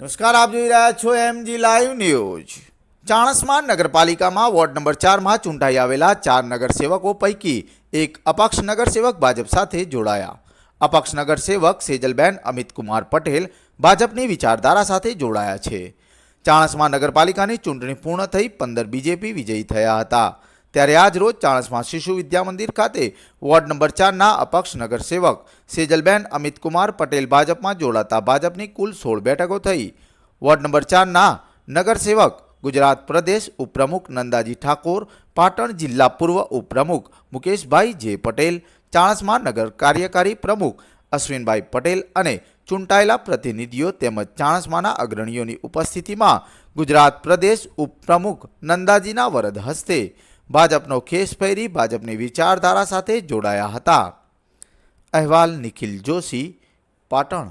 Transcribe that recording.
નમસ્કાર, આપ જોઈ રહ્યા છો એમજી લાઈવ ન્યૂઝ ચાણસમાં નગરપાલિકામાં વોર્ડ નંબર ચારમાં ચૂંટાઈ આવેલા ચાર નગરસેવકો પૈકી એક અપક્ષ નગરસેવક ભાજપ સાથે જોડાયા. અપક્ષ નગરસેવક સેજલબેન અમિતકુમાર પટેલ ભાજપની વિચારધારા સાથે જોડાયા છે. ચાણસમાં નગરપાલિકાની ચૂંટણી પૂર્ણ થઈ પંદર બીજેપી વિજયી થયા હતા. ત્યારે આજ રોજ ચાણસમાં શિશુ વિદ્યા મંદિર ખાતે વોર્ડ નંબર ચારના અપક્ષ નગરસેવક સેજલબેન અમિતકુમાર પટેલ ભાજપમાં જોડાતા ભાજપની કુલ સોળ બેઠકો થઈ. વોર્ડ નંબર ચારના નગરસેવક ગુજરાત પ્રદેશ ઉપપ્રમુખ નંદાજી ઠાકોર, પાટણ જિલ્લા પૂર્વ ઉપપ્રમુખ મુકેશભાઈ જે પટેલ, ચાણસમાં નગર કાર્યકારી પ્રમુખ અશ્વિનભાઈ પટેલ અને ચૂંટાયેલા પ્રતિનિધિઓ તેમજ ચાણસમાના અગ્રણીઓની ઉપસ્થિતિમાં ગુજરાત પ્રદેશ ઉપપ્રમુખ નંદાજીના વરદ હસ્તે ભાજપનો ખેસ પહેરી ભાજપની વિચારધારા સાથે જોડાયા હતા. અહેવાલ નિખિલ જોશી પાટણ.